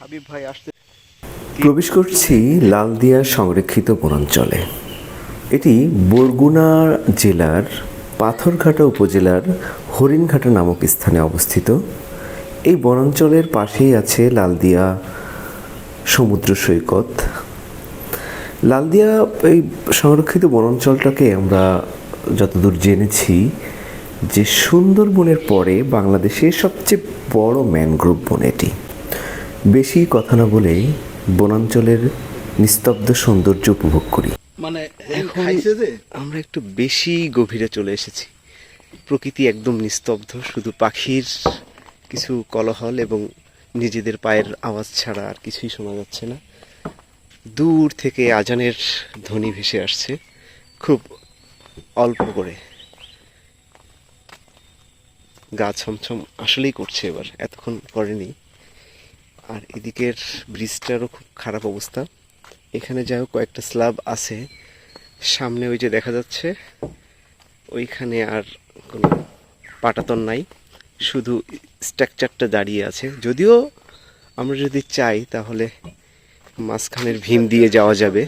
হাবিব ভাই আসতে প্রবেশ করছি লালদিয়া সংরক্ষিত বনাঞ্চলে। এটি বরগুনা জেলার পাথরঘাটা উপজেলার হরিণঘাটা নামক স্থানে অবস্থিত। এই বনাঞ্চলের পাশেই আছে লালদিয়া সমুদ্র সৈকত। লালদিয়া এই সংরক্ষিত বনাঞ্চলটাকে আমরা যতদূর জেনেছি যে সুন্দরবনের পরে বাংলাদেশের সবচেয়ে বড় ম্যানগ্রোভ বন এটি। বেশি কথা না বলে বনাঞ্চলের নিস্তব্ধ সৌন্দর্য উপভোগ করি। মানে এখন আমরা একটু বেশি গভীরে চলে এসেছি। প্রকৃতি একদম নিস্তব্ধ শুধু পাখির কিছু কলহল এবং নিজেদের পায়ের আওয়াজ ছাড়া আর কিছুই শোনা যাচ্ছে না। দূর থেকে আজানের ধ্বনি ভেসে আসছে খুব অল্প করে। গা ছমছম আসলেই করছে এবার এতক্ষণ করেনি। আর এদিকের ব্রিজটারও খুব খারাপ অবস্থা। এখানে যাই হোক কয়েকটা স্ল্যাব আছে। সামনে ওই যে দেখা যাচ্ছে, ওইখানে আর কোনো পাটাতন নাই। শুধু স্ট্রাকচারটা দাঁড়িয়ে আছে। যদিও আমরা যদি চাই, তাহলে মাঝখানের ভীম দিয়ে যাওয়া যাবে।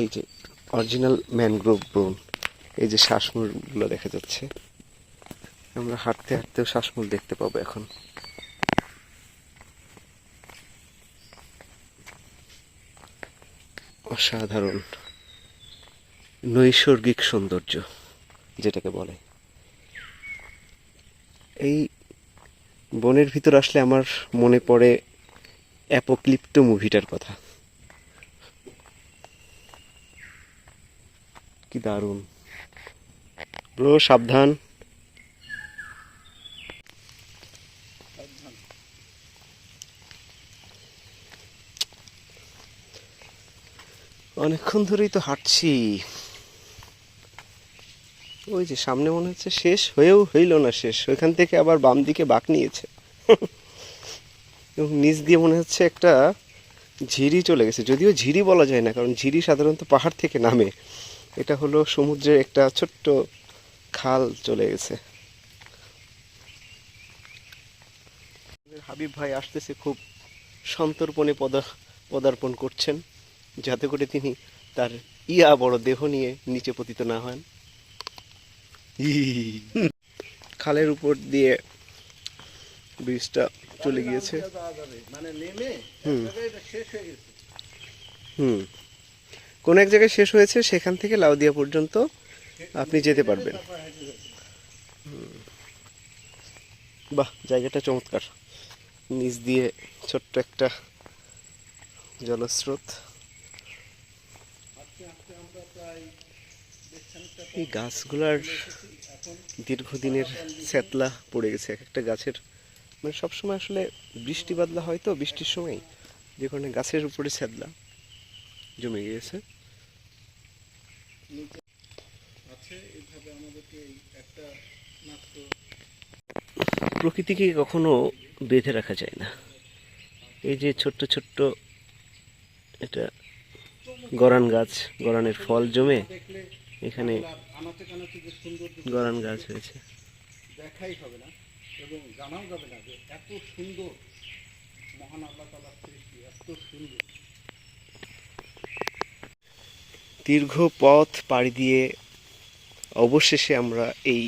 এই যে অরিজিনাল ম্যানগ্রোভ বন এই যে শ্বাসমূলগুলো দেখা যাচ্ছে। আমরা হাঁটতে হাঁটতেও শ্বাসমূল দেখতে পাবো এখন। অসাধারণ নৈসর্গিক সৌন্দর্য, যেটাকে বলে। এই বনের ভিতর আসলে আমার মনে পড়ে অ্যাপোক্লিপ্ট মুভিটার কথা। কি দারুণ। ব্রো, সাবধান। অনেকক্ষণ ধরেই তো হাঁটছি। ওই যে সামনে মনে হচ্ছে শেষ হয়েও হইল না শেষ। ওইখান থেকে আবার বাম দিকে বাঁক নিয়েছে। এবং নিচ দিয়ে মনে হচ্ছে একটা ঝিরি চলে গেছে। যদিও ঝিরি বলা যায় না, কারণ ঝিরি সাধারণত পাহাড় থেকে নামে। এটা হলো সমুদ্রের একটা ছোট্ট খাল চলে গেছে। হাবিব ভাই আসতেছে খুব সন্তর্পণে পদা, পদার্পণ করছেন। যাতে করে তিনি তার ইয়া বড় দেহ নিয়ে নিচে পতিত না হন। খালের উপর দিয়ে ব্রিজটা চলে গিয়েছে। হুম। হুম। কোন এক জায়গায় শেষ হয়েছে সেখান থেকে লাউদিয়া পর্যন্ত আপনি যেতে পারবেন। বাহ জায়গাটা চমৎকার। নিচ দিয়ে ছোট্ট একটা জলস্রোত। এই গাছগুলার দীর্ঘদিনের স্যাতলা পড়ে গেছে, এক একটা গাছের। মানে সবসময় আসলে বৃষ্টি বাদলা হয় তো, বৃষ্টির সময় যে কারণে গাছের উপরে স্যাদলা জমে গিয়েছে। প্রকৃতিকে কখনো বেঁধে রাখা যায় না। এই যে ছোট্ট ছোট্ট এটা গরান গাছ, গরানের ফল জমে এখানে গরান গাছ হয়েছে। দেখাই হবে না এবং জানাও যাবে না যে এত সুন্দর মহান আল্লাহ তালার সৃষ্টি এত সুন্দর। দীর্ঘ পথ পাড়ি দিয়ে অবশেষে আমরা এই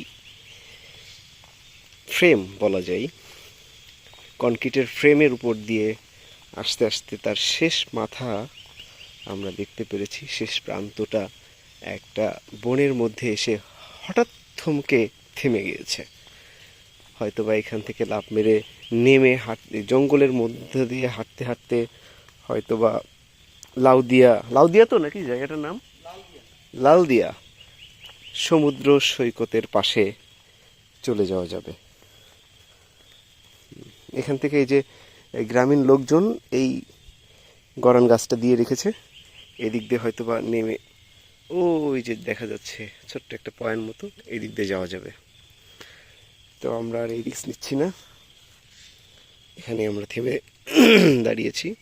ফ্রেম বলা যায় কনক্রিটের ফ্রেমের উপর দিয়ে আস্তে আস্তে তার শেষ মাথা আমরা দেখতে পেরেছি শেষ প্রান্তটা একটা বনের মধ্যে এসে হঠাৎ থমকে থেমে গিয়েছে। হয়তোবা এখান থেকে লাফ মেরে নেমে হাঁটতে, জঙ্গলের মধ্যে দিয়ে হাঁটতে হাঁটতে হয়তোবা লাউদিয়া লাউদিয়া তো নাকি জায়গাটার নাম? লালদিয়া। সমুদ্র সৈকতের পাশে চলে যাওয়া যাবে। এখান থেকে এই যে গ্রামীণ লোকজন এই গরান গাছটা দিয়ে রেখেছে। এদিক দিয়ে হয়তো বা নেমে ওই যে দেখা যাচ্ছে, ছোট্ট একটা পয়েন্ট মতো এই দিক দিয়ে যাওয়া যাবে। তো আমরা আর এই রিস্ক নিচ্ছি না। এখানে আমরা থেমে দাঁড়িয়েছি।